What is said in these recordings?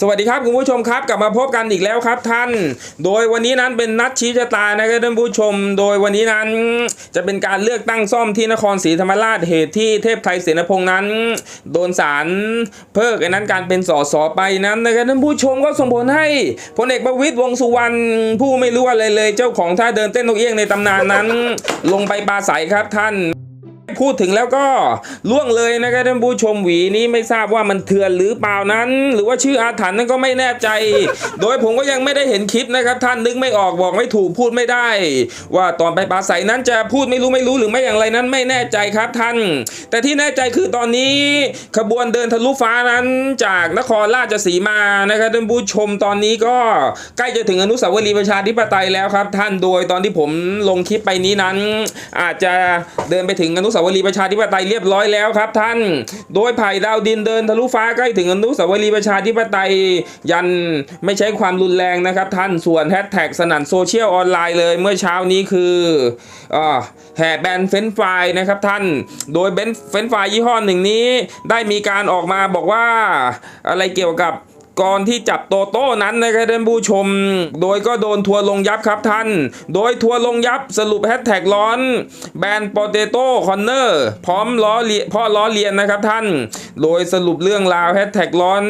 สวัสดีครับคุณผู้ชมครับกลับมาพบกันอีกแล้วครับท่าน โดยวันนี้นั้นเป็นนัดชี้ชะตานะครับท่านผู้ชม โดยวันนี้นั้นจะเป็นการเลือกตั้งซ่อมที่นครศรีธรรมราชเหตุที่เทพไทยเสนพงษ์นั้น โดนศาลเพิกไอ้นั้นการเป็นสสไปนั้นนะครับท่านผู้ชมก็ส่งผลให้พลเอกประวิตยวงสุวรรณผู้ไม่รู้อะไรเลย เจ้าของท่าเดินเต้นนกเอี้ยงในตำนานนั้น ลงไปปราศัยครับท่าน พูดถึงแล้วก็ล่วงเลยนะครับท่านผู้ชมหวีนี้ไม่ทราบว่ามันเถื่อนหรือเปล่านั้น หรือว่าชื่ออาถรรพ์นั้นก็ไม่แน่ใจ โดยผมก็ยังไม่ได้เห็นคลิปนะครับ ท่านนึกไม่ออกบอกไม่ถูกพูดไม่ได้ ว่าตอนไปปราศัยนั้นจะพูดไม่รู้ไม่รู้หรือไม่อย่างไรนั้นไม่แน่ใจครับท่าน แต่ที่แน่ใจคือตอนนี้ขบวนเดินทะลุฟ้านั้นจากนครราชสีมานะครับท่านผู้ชมตอนนี้ก็ใกล้จะถึงอนุสาวรีย์ประชาธิปไตยแล้วครับ ท่านโดยตอนที่ผมลงคลิปไปนี้นั้น อาจจะเดินไปถึงอนุสาวรีย์ประชาธิปไตยเรียบร้อยแล้วครับท่าน โดยไผ่ดาวดินเดินทะลุฟ้าใกล้ถึงอนุสาวรีย์ประชาธิปไตยยันไม่ใช้ความรุนแรงนะครับท่านส่วนแฮชแท็กสนั่นโซเชียลออนไลน์เลยเมื่อเช้านี้คืออ่าแห่แบนเฟนฟรายนะครับท่าน โดยเบนเฟนฟรายยี่ห้อหนึ่งนี้ ได้มีการออกมาบอกว่าอะไรเกี่ยวกับ ก่อนที่จับโตโต้นั้นนะครับท่านผู้ชม โดยก็โดนทัวร์ลงยับครับท่าน โดยทัวร์ลงยับสรุปแฮชแท็กร้อน แบนโปเตโต้คอนเนอร์พร้อมล้อเลียนพ่อล้อเลียนนะครับท่าน โดยสรุปเรื่องราวแฮชแท็กร้อน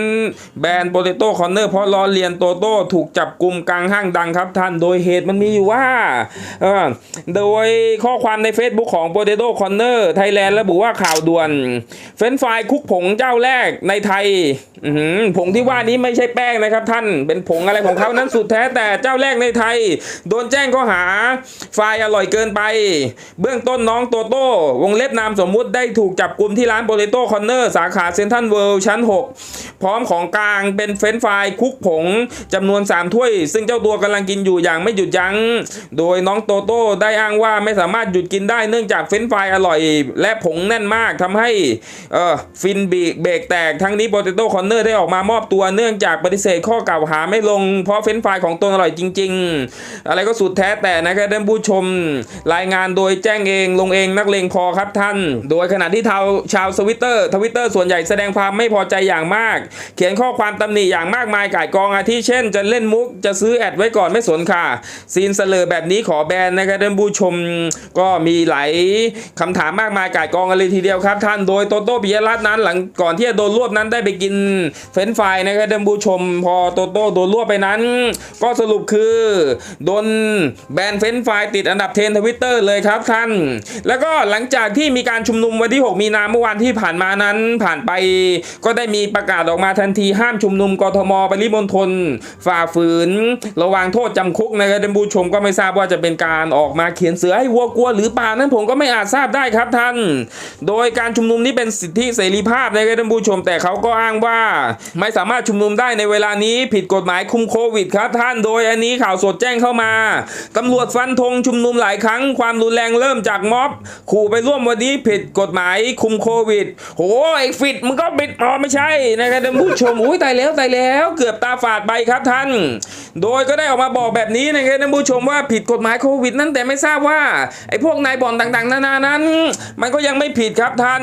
แบนโปเตโต้คอนเนอร์พราะล้อเลียนโตโต้ถูกจับกลุ่มกลางห้างดังครับท่าน โดยเหตุมันมีอยู่ว่าเออโดยข้อความใน Facebook ของ Potato Corner Thailand ระบุว่าข่าวด่วน เฟรนช์ฟายคุกผงเจ้าแรกในไทยผงที่ว่านี้ไม่ใช่แป้งนะครับท่านเป็นผงอะไรของเขานั้นสุดแท้แต่เจ้าแรกในไทย โดนแจ้งข้อหาไฟล์อร่อยเกินไป เบื้องต้นน้องโตโต้วงเล็บนามสมมุติได้ถูกจับกลุ่มที่ร้านโ o เลโต้คอนเนอร์สาขาเซนทันเวิลด์ชั้น 6 พร้อมของกลางเป็นเฟรนฟรายคุกผงจำนวน 3 ถ้วย ซึ่งเจ้าตัวกำลังกินอยู่อย่างไม่หยุดยัง้ง โดยน้องโตโต้ได้อ้างว่าไม่สามารถหยุดกินได้เนื่องจากเฟรนฟรายอร่อย และผงแน่นมากทำให้เออฟินบีกเบรกแตกทั้งนี้โ o เตโต้คอนเนอร์ได้ออกมามอบตัวเนื่องื่องจากปฏิเสธข้อกล่าวหาไม่ลง เพราะเฟรนช์ฟรายของตนอร่อยจริง ๆ อะไรก็สุดแท้แต่นะครับท่านผู้ชม รายงานโดยแจ้งเองลงเองนักเลงพอครับท่าน โดยขณะที่ชาวชาวสวิตเตอร์ทวิตเตอร์ส่วนใหญ่แสดงความไม่พอใจอย่างมาก เขียนข้อความตำหนิอย่างมากมายก่ายกองอาทิเช่น จะเล่นมุกจะซื้อแอดไว้ก่อนไม่สนค่ะ ซีนเสลอแบบนี้ขอแบนนะครับท่านผู้ชมก็มีหลายคำถามมากมายก่ายกองกันเลยทีเดียวครับ ท่านโดยโตโต้ปิยรัตน์นั้นหลังก่อนที่จะโดนรวบนั้นได้ไปกินเฟรนช์ฟรายนะครับานผู้ชมพอโตโต้โดนรั่วไปนั้น ก็สรุปคือโดนแบนเฟรนช์ฟติดอันดับเทรนทวิตเตอร์เลยครับท่าน แล้วก็หลังจากที่มีการชุมนุมวันที่ 6 มีนาเมื่อวานที่ผ่านมานั้น ผ่านไปก็ได้มีประกาศออกมาทันทีห้ามชุมนุมกทมปริมณฑลฝ่าฝืน ระวางโทษจำคุกนะครับท่านผู้ชมก็ไม่ทราบว่าจะเป็นการออกมาเขียนเสือให้วัวกลัวหรือเปล่านั้นผมก็ไม่อาจทราบได้ครับท่าน โดยการชุมนุมนี้เป็นสิทธิเสรีภาพนะครับท่านผู้ชม แต่เขาก็อ้างว่าไม่สามารถชุมนุมได้ในเวลานี้ผิดกฎหมายคุมโควิดครับท่านโดยอันนี้ข่าวสดแจ้งเข้ามาตำรวจฟันธงชุมนุมหลายครั้งความรุนแรงเริ่มจากม็อบ ขู่ไปร่วมวันนี้ผิดกฎหมายคุมโควิดโหไอ้ฟิตมันก็บิดอ๋อไม่ใช่นะครับท่านผู้ชมอุ้ยตายแล้วตายแล้ว เกือบตาฝาดไปครับท่าน โดยก็ได้ออกมาบอกแบบนี้นะครับท่านผู้ชมว่าผิดกฎหมายโควิด นั่นแต่ไม่ทราบว่าไอ้พวกนายบ่อนต่างๆ นานานั้น มันก็ยังไม่ผิดครับท่าน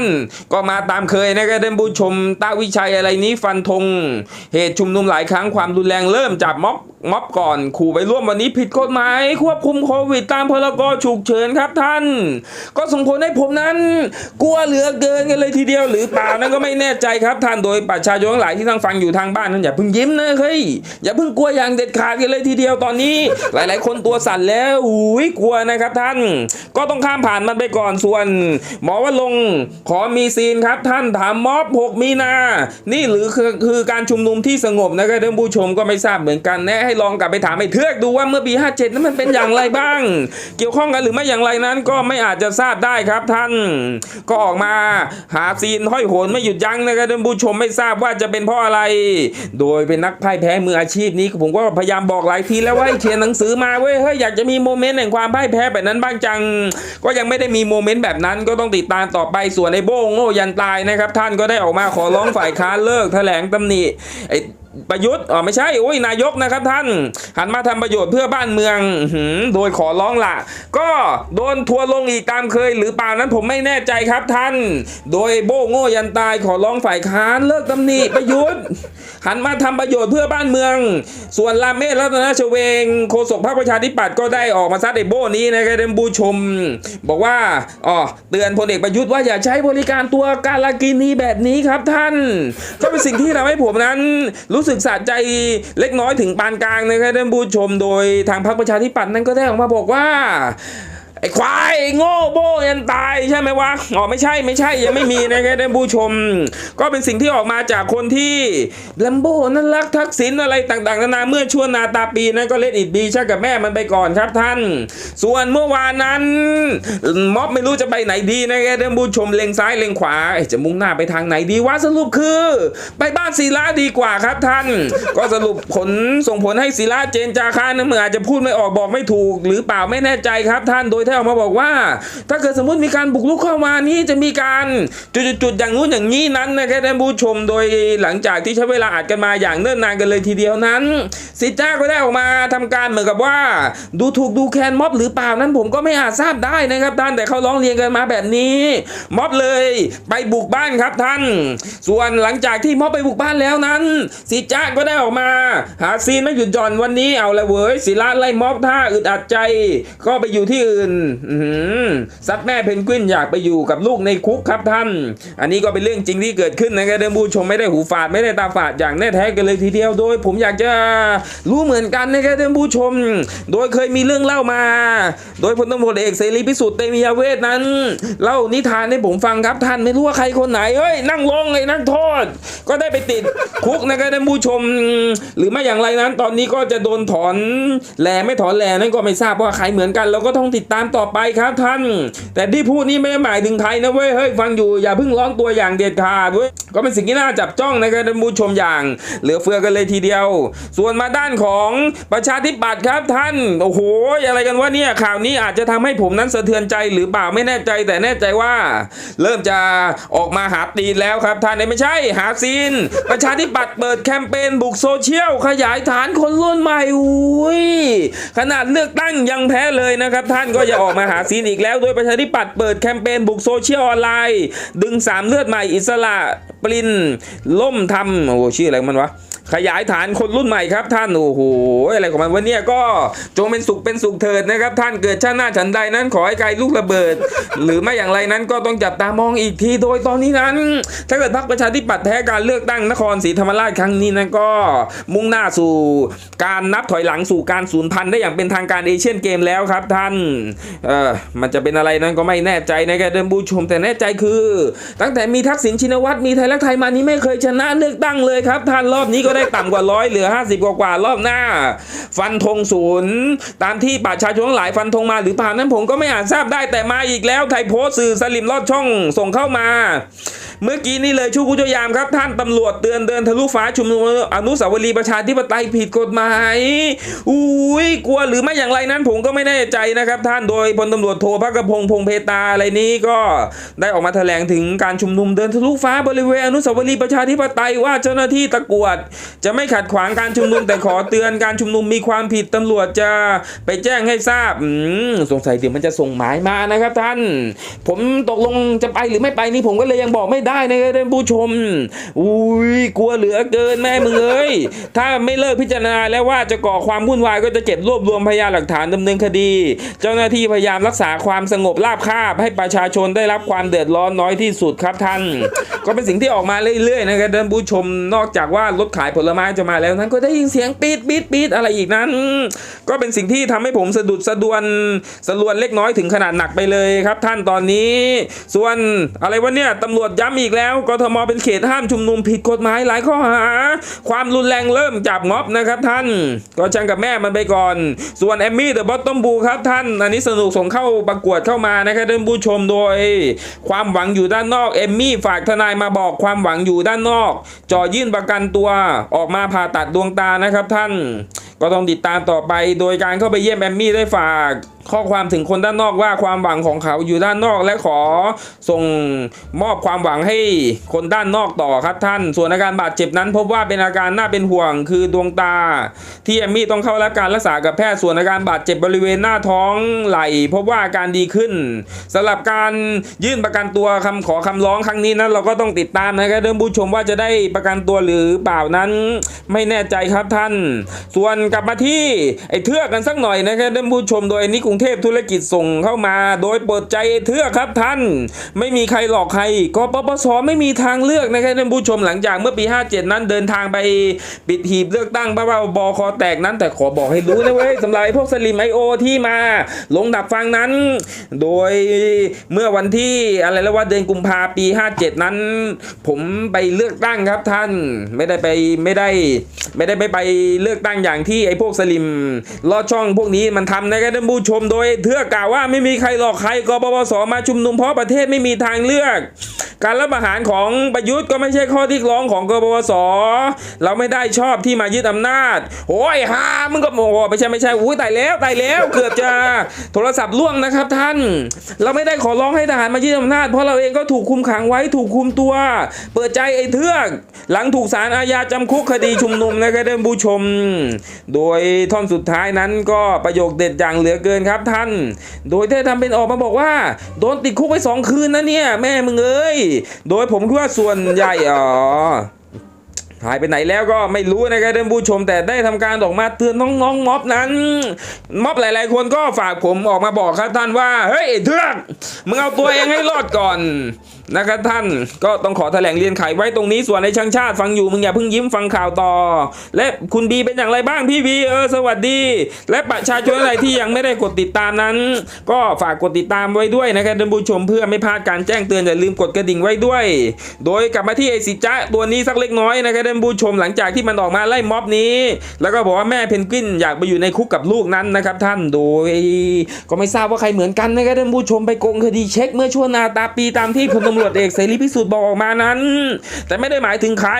ก็มาตามเคยนะครับท่านผู้ชมตาวิชัยอะไรนี้ฟันธงเหตุชุมนุมหลายครั้งความรุนแรงเริ่มจากม็อบ ม็อบก่อนขู่ไปร่วมวันนี้ผิดกฎหมายควบคุมโควิดตามพรกฉุกเฉินครับท่าน ก็ส่งผลให้ผมนั้น กลัวเหลือเกินกันเลยทีเดียวหรือเปล่านั้นก็ไม่แน่ใจครับท่านโดยประชาชนหลายที่ทั้งฟังอยู่ทางบ้านนั้นอย่าเพิ่งยิ้มนะเฮ้ยอย่าเพิ่งกลัวอย่างเด็ดขาดกันเลยทีเดียวตอนนี้ หลาย ๆ คนตัวสั่นแล้วอุ้ยกลัวนะครับท่าน ก็ต้องข้ามผ่านมันไปก่อนส่วน หมอว่าลงขอมีซีนครับท่านถามม็อบ 6 มีนา นี่หรือคือการชุมนุมที่สงบนะครับท่านผู้ชมก็ไม่ทราบเหมือนกันแนะให้ลองกลับไปถามไอ้เทือกดูว่าเมื่อปี 57 นั้นมันเป็นอย่างไรบ้าง เกี่ยวข้องกันหรือไม่อย่างไรนั้นก็ไม่อาจจะทราบได้ครับท่าน ก็ออกมาหาซีนห้อยโหนไม่หยุดยั้งนะครับท่านผู้ชมไม่ทราบว่าจะเป็นเพราะอะไร โดยเป็นนักพ่ายแพ้มืออาชีพนี้ผมก็พยายามบอกหลายทีแล้วว่าให้เขียนหนังสือมาเว้ยเฮ้ยอยากจะมีโมเมนต์แห่งความพ่ายแพ้แบบนั้นบ้างจัง ก็ยังไม่ได้มีโมเมนต์แบบนั้นก็ต้องติดตามต่อไปส่วนไอ้โบ้งโง่ยันตายนะครับท่านก็ได้ออกมาขอร้องฝ่ายค้านเลิกแถลงตำหนิไอ้ ประยุทธ์อ๋อไม่ใช่โอ้ยนายกนะครับท่าน หันมาทำประโยชน์เพื่อบ้านเมืองหือโดยขอร้องละก็โดนทัวร์ลงอีกตามเคย หรือเปล่านั้นผมไม่แน่ใจครับท่าน โดยโบ้โง่ยันตายขอร้องฝ่ายค้านเลิกตำหนิประยุทธ์ หันมาทำประโยชน์เพื่อบ้านเมือง ส่วนลาเมศรัตนชเวงโฆษกพรรคประชาธิปัตย์ก็ได้ออกมาซัดไอ้โบ้นี้นะครับท่านผู้ชม บอกว่าอ๋อเตือนพลเอกประยุทธ์ว่าอย่าใช้บริการตัวการลากินีแบบนี้ครับท่าน ก็เป็นสิ่งที่ทำให้ผมนั้นรู้้สึกสะใจเล็กน้อยถึงปานกลางนะครับท่านผู้ชมโดยทางพรรคประชาธิปัตย์นั้นก็ได้ออกมาบอกว่า ไอ้ควายโง่โบยันตายใช่ไหมวะอ๋อไม่ใช่ไม่ใช่ยังไม่มีนะครับท่านผู้ชม ก็เป็นสิ่งที่ออกมาจากคนที่ลัมโบนั้นรักทักษิณอะไรต่างๆนานาเมื่อช่วงนาตาปีนั้นก็เล่นอิดบีชักกับแม่มันไปก่อนครับท่าน ส่วนเมื่อวานนั้น ม็อบไม่รู้จะไปไหนดีนะครับท่านผู้ชมเลงซ้ายเลงขวาจะมุ่งหน้าไปทางไหนดีวะสรุปคือ ไปบ้านศิลาดีกว่าครับท่าน ก็สรุปผลส่งผลให้ศิลาเจนจาคานั้นเหมือนอาจจะพูดไม่ออกบอกไม่ถูก หรือเปล่าไม่แน่ใจครับท่านโดยที่ออกมาบอกว่า ถ้าเกิดสมมติมีการบุกรุกเข้ามานี่จะมีการจุดๆอย่างนู้นอย่างนี้นั้นนะครับท่านผู้ชมโดยหลังจากที่ใช้เวลาอัดกันมาอย่างเนิ่นนานกันเลยทีเดียวนั้นสิจ้าก็ได้ออกมาทำการเหมือนกับว่า ดูถูกดูแคลนม็อบหรือเปล่านั้นผมก็ไม่อาจทราบได้นะครับท่านแต่เขาร้องเรียนกันมาแบบนี้ม็อบเลยไปบุกบ้านครับท่าน ส่วนหลังจากที่ม็อบไปบุกบ้านแล้วนั้นสิจ้าก็ได้ออกมา หาซีนไม่หยุดหย่อนวันนี้เอาละเว้ยศิลาไล่ม็อบท่าอึดอัดใจ ก็ไปอยู่ที่อื่นซัดแม่เพนกวินอยากไปอยู่กับลูกในคุกครับท่าน อันนี้ก็เป็นเรื่องจริงที่เกิดขึ้นนะครับท่านผู้ชมไม่ได้หูฝาดไม่ได้ตาฝาดอย่างแน่แท้กันเลยทีเดียวโดย ผมอยากจะรู้เหมือนกันนะครับท่านผู้ชม โดยเคยมีเรื่องเล่ามา โดยพลตำรวจเอกเสรีพิสุทธิ์เตมียเวทนั้นเล่านิทานให้ผมฟังครับท่านไม่รู้ว่าใครคนไหนเอ้ยนั่งลงเลยนั่งโทษ ก็ได้ไปติดคุกนะครับท่านผู้ชม หรือไม่อย่างไรนั้น ตอนนี้ก็จะโดนถอนแหลไม่ถอนแหลนั้นก็ไม่ทราบว่าใครเหมือนกันเราก็ต้องติดตามต่อไปครับท่าน แต่ที่พูดนี่ไม่ได้หมายถึงใครนะเว้ยเฮ้ยฟังอยู่อย่าเพิ่งร้อนตัวอย่างเด็ดขาดเว้ยก็เป็นสิ่งที่น่าจับจ้องนะครับท่านผู้ชมอย่าง เหลือเฟือกันเลยทีเดียว ส่วนมาด้านของประชาธิปัตย์ครับท่าน โอ้โหอะไรกันวะเนี่ยข่าวนี้อาจจะทำให้ผมนั้นสะเทือนใจหรือเปล่าไม่แน่ใจ แต่แน่ใจว่า เริ่มจะออกมาหาตีนแล้วครับท่านไม่ใช่หาซีน ประชาธิปัตย์เปิดแคมเปญบุกโซเชียลขยายฐานคนรุ่นใหม่อุ้ยขนาดเลือกตั้งยังแพ้เลยนะครับท่านก็อย่าออกมาหาซีนอีกแล้ว โดยประชาธิปัตย์เปิดแคมเปญบุกโซเชียลออนไลน์ ดึงสามเลือดใหม่อิสระ ปรินล่มทำโอ้ชื่ออะไรมันวะขยายฐานคนรุ่นใหม่ครับท่านโอ้โหอะไรของมันวันนี้ก็จงเป็นสุขเป็นสุขเถิดนะครับ ท่านเกิดชาติหน้าฉันใดนั้น ขอให้ไกลลูกระเบิด หรือไม่อย่างไรนั้นก็ต้องจับตามองอีกทีโดยตอนนี้นั้น ถ้าเกิดพรรคประชาธิปัตย์แพ้การเลือกตั้งนครศรีธรรมราชครั้งนี้นั้นก็มุ่งหน้าสู่การนับถอยหลังสู่การสูญพันธุ์ได้อย่างเป็นทางการเอเชียนเกมแล้วครับท่านเออมันจะเป็นอะไรนั้นก็ไม่แน่ใจนะครับเดินบูชมแต่แน่ใจคือ ตั้งแต่มีทักษิณชินวัตรมีไทยักไทยมานี้ไม่เคยชนะเลือกตั้งเลยครับ ท่านรอบนี้ก็ได้ต่ำกว่าร้อยเหลือ 50 กว่ากว่ารอบหน้า ฟันธงศูนย์ตามที่ประชาชนหลายฟันธงมาหรือผ่านนั้นผมก็ไม่อาจทราบได้แต่มาอีกแล้วไทยโพสต์สื่อสลิมลอดช่องส่งเข้ามา เมื่อกี้นี่เลยชูกุจยามครับท่านตำรวจเตือนเดินทะลุฟ้าชุมนุมอนุสาวรีย์ประชาธิปไตยผิดกฎหมายอุ้ยกลัวหรือไม่อย่างไรนั้นผมก็ไม่แน่ใจนะครับ ท่านโดยพลตำรวจโทพักกระพงพงเพตาอะไรนี้ก็ได้ออกมาแถลงถึงการชุมนุมเดินทะลุฟ้าบริเวณอนุสาวรีย์ประชาธิปไตยว่าเจ้าหน้าที่ตะกวด จะไม่ขัดขวางการชุมนุมแต่ขอเตือนการชุมนุมมีความผิดตำรวจจะไปแจ้งให้ทราบสงสัยเดี๋ยวมันจะส่งหมายมานะครับ ท่าน ผมตกลงจะไปหรือไม่ไปนี่ผมก็เลยยังบอกไม่ได้นะครับท่านผู้ชม อุ้ยกลัวเหลือเกินแม่มึงเอ้ยถ้าไม่เลิกพิจารณาแล้วว่าจะก่อความวุ่นวายก็จะเก็บรวบรวมพยานหลักฐานดำเนินคดี เจ้าหน้าที่พยายามรักษาความสงบราบคาบ ให้ประชาชนได้รับความเดือดร้อนน้อยที่สุดครับท่าน ก็เป็นสิ่งที่ออกมาเรื่อยๆนะครับท่านผู้ชมนอกจากว่ารถขายผลไม้จะมาแล้วนั้นก็ได้ยินเสียงปี๊ดปี๊ดปี๊ดอะไรอีกนั้น ก็เป็นสิ่งที่ทำให้ผมสะดุดสะดวนสะลวนเล็กน้อยถึงขนาดหนักไปเลยครับท่านตอนนี้ ส่วนอะไรวะเนี่ยตำรวจย้ำอีกแล้วกทมเป็นเขตห้ามชุมนุมผิดกฎหมายหลายข้อหา ความรุนแรงเริ่มจับม็อบนะครับท่าน ก็ช่างกับแม่มันไปก่อน ส่วนแอมมี่เดอะบอตตอมบูครับท่าน อันนี้สนุกส่งเข้าประกวดเข้ามานะครับท่านผู้ชมโดย ความหวังอยู่ด้านนอกเอมมี่ฝากทนายมาบอกความหวังอยู่ด้านนอกจ่อยื่นประกันตัวออกมาผ่าตัดดวงตานะครับท่าน ก็ต้องติดตามต่อไปโดยการเข้าไปเยี่ยมแอมมี่ได้ฝากข้อความถึงคนด้านนอกว่าความหวังของเขาอยู่ด้านนอกและขอส่งมอบความหวังให้คนด้านนอกต่อครับท่าน ส่วนอาการบาดเจ็บนั้น พบว่าเป็นอาการน่าเป็นห่วงคือดวงตา ที่แอมมี่ต้องเข้ารับการรักษากับแพทย์ส่วนอาการบาดเจ็บบริเวณหน้าท้องไหล่พบว่าอาการดีขึ้นสำหรับการยื่นประกันตัวคำขอคำร้องครั้งนี้นั้น เราก็ต้องติดตามนะครับท่านผู้ชมว่าจะได้ประกันตัวหรือเปล่านั้น ไม่แน่ใจครับท่าน ส่วนกลับมาที่ไอ้เทือกกันสักหน่อยนะครับท่านผู้ชมโดยนี่กรุงเทพธุรกิจส่งเข้ามา โดยเปิดใจไอ้เทือกครับท่าน ไม่มีใครหลอกใครกปปสไม่มีทางเลือกนะครับท่านผู้ชมหลังจากเมื่อปี 57 นั้นเดินทางไปปิดหีบเลือกตั้งบ้าบอคอแตกนั้น แต่ขอบอกให้รู้นะเว้ยสำหรับพวกสลิมไอโอที่มา ลงดับฟังนั้น โดยเมื่อวันที่อะไรแล้วว่าเดือนกุมภาปี 57 นั้น ผมไปเลือกตั้งครับท่านไม่ได้ไปไม่ได้ ไม่ได้ไปไปเลือกตั้งอย่างที่ไอ้พวกสลิมลอดช่องพวกนี้มันทำนะครับท่านผู้ชมโดยเทือกกล่าวว่าไม่มีใครหลอกใครกปปสมาชุมนุมเพราะประเทศไม่มีทางเลือก การรับประหารของประยุทธ์ก็ไม่ใช่ข้อที่ร้องของกปปสเราไม่ได้ชอบที่มายึดอำนาจ โอ้ยฮามึงก็โอ้ไม่ใช่ไม่ใช่อุ้ยตายแล้วตายแล้วเกือบจะโทรศัพท์ล่วงนะครับท่าน เราไม่ได้ขอร้องให้ทหารมายึดอำนาจ เพราะเราเองก็ถูกคุมขังไว้ถูกคุมตัว เปิดใจไอ้เทือก หลังถูกศาลอาญาจำคุกคดีชุมนุมนะครับท่านผู้ชม โดยท่อนสุดท้ายนั้นก็ประโยคเด็ดอย่างเหลือเกินครับท่าน โดยได้ทำเป็นออกมาบอกว่า โดนติดคุกไปสองคืนนะเนี่ยแม่มึงเอ้ยโดยผมคิดว่าส่วนใหญ่อ๋อ หายไปไหนแล้วก็ไม่รู้นะครับท่านผู้ชม แต่ได้ทำการออกมาเตือนน้องๆม็อบนั้น ม็อบหลาย ๆ คนก็ฝากผมออกมาบอกครับท่านว่าเฮ้ยเทือกมึงเอาตัวเองให้รอดก่อนนะครับท่านก็ต้องขอแถลงเรียนไขไว้ตรงนี้ส่วนในช่างชาติฟังอยู่มึงอย่าเพิ่งยิ้มฟังข่าวต่อ และคุณบีเป็นอย่างไรบ้างพี่บีเออสวัสดี และประชาชนอะไรที่ยังไม่ได้กดติดตามนั้น ก็ฝากกดติดตามไว้ด้วยนะครับท่านผู้ชมเพื่อไม่พลาดการแจ้งเตือนอย่าลืมกดกระดิ่งไว้ด้วย โดยกลับมาที่ไอสิจ้าตัวนี้สักเล็กน้อยนะครับนผู้ชมหลังจากที่มันออกมาไล่ม็อบนี้ แล้วก็บอกว่าแม่เพนกวินอยากไปอยู่ในคุกกับลูกนั้นนะครับท่านโดย ก็ไม่ทราบว่าใครเหมือนกันนะครับท่านผู้ชมไปโกงคดีเช็คเมื่อช่วงนาตาปีตามที่พลตำรวจเอกเสรีพิสุทธิ์บอกออกมานั้น แต่ไม่ได้หมายถึงใคร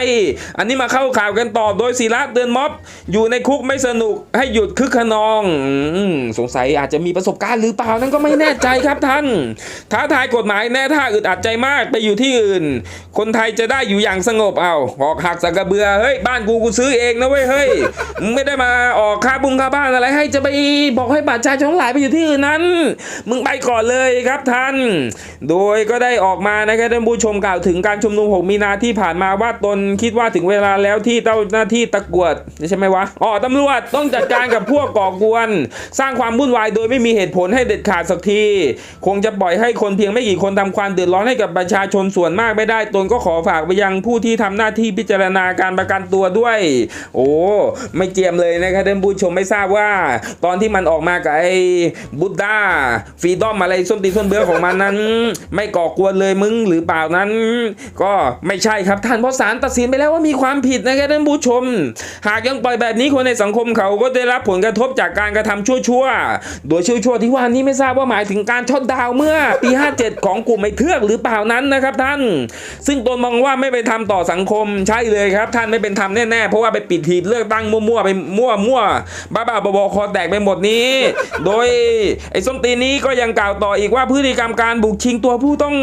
อันนี้มาเข้าข่าวกันต่อโดยศิระเตือนม็อบ อยู่ในคุกไม่สนุกให้หยุดคึกขนองสงสัยอาจจะมีประสบการณ์หรือเปล่านั่นก็ไม่แน่ใจครับท่านท้าทายกฎหมายแน่ถ้าอึดอัดใจมากไปอยู่ที่อื่น คนไทยจะได้อยู่อย่างสงบเอาหอกหักสักกระเบือเฮ้ยบ้านกูกูซื้อเองนะเว้ยเฮ้ยมึงไม่ได้มาออกค่าบุงค่าบ้านอะไร ให้จะไปบอกให้บัตรประชาชนทั้งหลายไปอยู่ที่อื่นนั้น มึงไปก่อนเลยครับท่าน โดยก็ได้ออกมานะครับท่านผู้ชมกล่าวถึงการชุมนุม 6 มีนาที่ผ่านมาว่าตนคิดว่าถึงเวลาแล้วที่เจ้าหน้าที่ตะกวดใช่ไหมวะอ๋อตำรวจต้องจัดการกับพวกก่อกวน สร้างความวุ่นวายโดยไม่มีเหตุผลให้เด็ดขาดสักที คงจะปล่อยให้คนเพียงไม่กี่คนทำความเดือดร้อนให้กับประชาชนส่วนมากไม่ได้ ตนก็ขอฝากไปยังผู้ที่ทำหน้าที่พิจารณาการประกันตัวด้วย โอ้ไม่เจียมเลยนะครับท่านผู้ชมไม่ทราบว่า ตอนที่มันออกมากับไอ้บุตด้าฟรีดอมอะไรส้นตีนส้นเบื้อของมันนั้น ไม่ก่อกวนเลยมึงหรือเปล่านั้น ก็ไม่ใช่ครับท่านเพราะศาลตัดสินไปแล้วว่ามีความผิดนะครับท่านผู้ชม หากยังปล่อยแบบนี้คนในสังคมเขาก็ได้รับผลกระทบจากการกระทำชั่วๆโดยชั่วๆที่ว่านี้ไม่ทราบว่าหมายถึงการช็อตดาวเมื่อปี 57 ของกลุ่มไอ้เทือกหรือเปล่านั้นนะครับท่าน ซึ่งตนมองว่าไม่เป็นธรรมต่อสังคมใช่เลยครับท่านไม่เป็นธรรมแน่ๆเพราะว่าไปปิดหีบเลือกตั้งมั่วๆไปมั่วๆบ้าๆบอๆคอแตกไปหมดนี้ โดยไอ้ส้นตีนนี้ก็ยังกล่าวต่ออีกว่าพฤติกรรมการบุกชิงตัวผู้ต้อง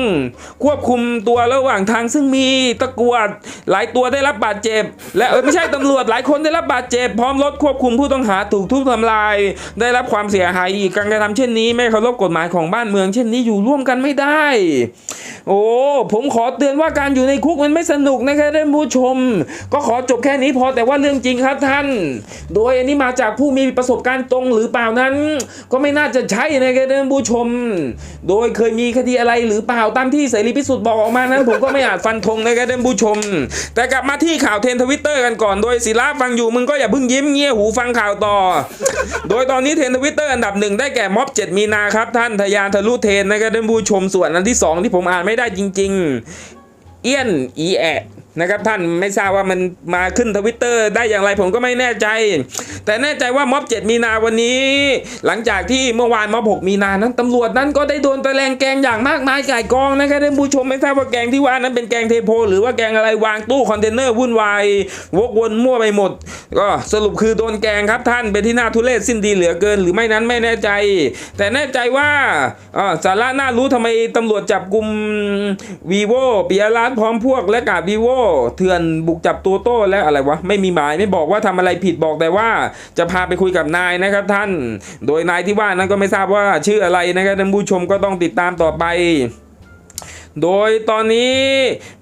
ควบคุมตัวระหว่างทางซึ่งมีตะกรวดหลายตัวได้รับบาดเจ็บ และเออไม่ใช่ตำรวจหลายคนได้รับบาดเจ็บ พร้อมรถควบคุมผู้ต้องหาถูกทุบทำลาย ได้รับความเสียหายอีกการกระทำเช่นนี้ ไม่เคารพกฎหมายของบ้านเมือง เช่นนี้อยู่ร่วมกันไม่ได้ โอ้ผมขอเตือนว่าการอยู่ในคุกมันไม่สนุกนะครับท่านผู้ชมก็ขอจบแค่นี้พอแต่ว่าเรื่องจริงครับท่าน โดยอันนี้มาจากผู้มีประสบการณ์ตรงหรือเปล่านั้น ก็ไม่น่าจะใช่นะครับท่านผู้ชม โดยเคยมีคดีอะไรหรือเปล่าตามที่เสรีพิสุทธิ์บอกออกมานั้นผมก็ไม่อาจฟันธงนะครับท่านผู้ชม แต่กลับมาที่ข่าวเทนทวิตเตอร์กันก่อนโดยศิลาฟังอยู่มึงก็อย่าเพิ่งยิ้มเงี้ยหูฟังข่าวต่อ โดยตอนนี้เทนทวิตเตอร์อันดับหนึ่งได้แก่ม็อบ 7 มีนาครับท่านทะยานทะลุเทรนนะครับท่านผู้ชมส่วนอันที่สองที่ผมอ่านไม่ได้จริง ๆ เอี้ยนอีแอะ นะครับท่านไม่ทราบว่ามันมาขึ้นทวิตเตอร์ได้อย่างไรผมก็ไม่แน่ใจ แต่แน่ใจว่าม็อบ7มีนาวันนี้ หลังจากที่เมื่อวานม็อบ6มีนานั้นตำรวจนั้นก็ได้โดนตะแลงแกงอย่างมากมายก่ายกองนะครับท่านผู้ชมไม่ทราบว่าแกงที่ว่านั้นเป็นแกงเทโพ หรือว่าแกงอะไรวางตู้คอนเทนเนอร์วุ่นวายวกวนมั่วไปหมด ก็สรุปคือโดนแกงครับท่านเป็นที่น่าทุเรศสิ้นดีเหลือเกิน หรือไม่นั้นไม่แน่ใจ แต่แน่ใจว่าสาระน่ารู้ทำไมตำรวจจับกลุ่มวีโวปิยรัตพร้อมพวกและกาดวีโวเถื่อนบุกจับตัวโต้และอะไรวะไม่มีหมายไม่บอกว่าทำอะไรผิดบอกแต่ว่า จะพาไปคุยกับนายนะครับท่าน โดยนายที่ว่านั้นก็ไม่ทราบว่าชื่ออะไรนะครับท่านผู้ชมก็ต้องติดตามต่อไปโดยตอนนี้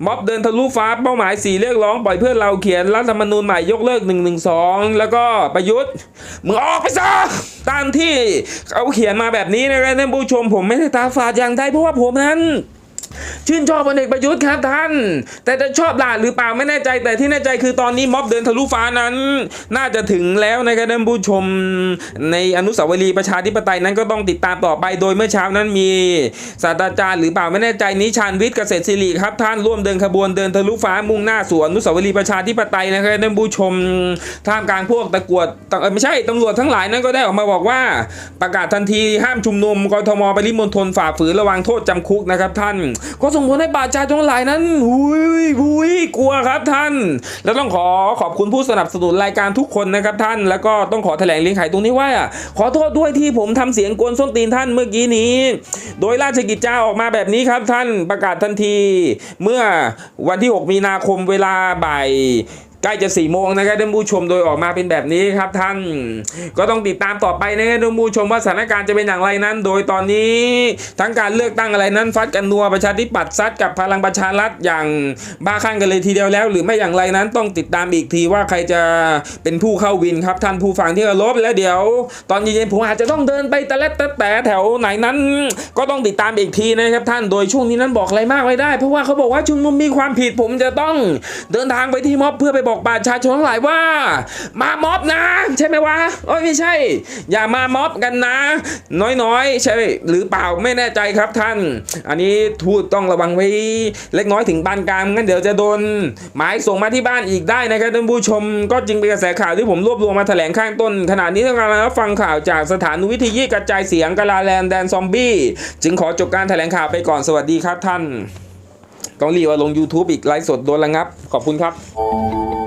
ม็อบเดินทะลุฟ้าเป้าหมายสีเรียกร้อง ปล่อยเพื่อนเราเขียนรัฐธรรมนูญใหม่ยกเลิก1นึแล้วก็ประยุทธ์มึงออกไปซะตามที่เขาเขียนมาแบบนี้นะครับท่านผู้ชมผมไม่ได้ตาฝาดอย่างใดเพราะว่าผมนั้น ชื่นชอบพลเอกประยุทธ์ครับท่าน แต่จะชอบหลานหรือเปล่าไม่แน่ใจแต่ที่แน่ใจคือตอนนี้ม็อบเดินทะลุฟ้านั้น น่าจะถึงแล้วนะครับท่านผู้ชม ในอนุสาวรีย์ประชาธิปไตยนั้นก็ต้องติดตามต่อไปโดยเมื่อเช้านั้นมีศาสตราจารย์หรือเปล่าไม่แน่ใจนิชานวิทย์เกษตรศิริครับท่านร่วมเดินขบวนเดินทะลุฟ้ามุ่งหน้าสู่อนุสาวรีย์ประชาธิปไตยนะครับท่านผู้ชมท่ามกลางพวกตะกวดไม่ใช่ตำรวจทั้งหลายนั้นก็ได้ออกมาบอกว่า ประกาศทันทีห้ามชุมนุมกทมปริมณฑลฝ่าฝืนระวังโทษจำคุกนะครับท่านก็ส่งผลให้ป่าชายทั้งหลายนั้นหุยหุยกลัวครับท่าน แล้วต้องขอขอบคุณผู้สนับสนุนรายการทุกคนนะครับท่าน แล้วก็ต้องขอแถลงเลี้ยงไขตรงนี้ว่า ขอโทษด้วยที่ผมทำเสียงกวนส้นตีนท่านเมื่อกี้นี้ โดยราชกิจจาออกมาแบบนี้ครับท่านประกาศทันที เมื่อวันที่ 6 มีนาคมเวลาบ่าย ใกล้จะสี่โมงนะครับท่านผู้ชมโดยออกมาเป็นแบบนี้ครับท่านก็ต้องติดตามต่อไปนะครับท่านผู้ชมว่าสถานการณ์จะเป็นอย่างไรนั้น โดยตอนนี้ทั้งการเลือกตั้งอะไรนั้นฟัดกันนัวประชาธิปัตย์ซัดกับพลังประชารัฐอย่างบ้าคลั่งกันเลยทีเดียวแล้ว หรือไม่อย่างไรนั้นต้องติดตามอีกทีว่าใครจะเป็นผู้เข้าวินครับท่านผู้ฟังที่เคารพแล้วเดี๋ยว ตอนเย็นๆผมอาจจะต้องเดินไปตะเล็ดตะแต่แถวไหนนั้น ก็ต้องติดตามอีกทีนะครับท่านโดยช่วงนี้นั้นบอกอะไรมากไม่ได้ เพราะว่าเขาบอกว่าชุมนุมมีความผิดผมจะต้องเดินทางไปที่ม็อบเพื่อไปบอกประชาชนทั้งหลายว่า มาม็อบนะ ใช่ไหมวะโอ้ยไม่ใช่ อย่ามาม็อบกันนะ น้อยๆ ใช่หรือเปล่าไม่แน่ใจครับท่าน อันนี้ทูตต้องระวังไว้เล็กน้อยถึงปานกลางงั้นเดี๋ยวจะโดนหมายส่งมาที่บ้านอีกได้นะครับท่านผู้ชม ก็จริงเป็นกระแสข่าวที่ผมรวบรวมมาแถลงข้างต้นขณะนี้ต้องการรับฟังข่าวจากสถานวิทยุกระจายเสียงกาลาแลนแดนซอมบี้จึงขอจบการแถลงข่าวไปก่อนสวัสดีครับท่านต้องรีบเอาลง YouTube อีกไลฟ์สดโดนระงับ ขอบคุณครับ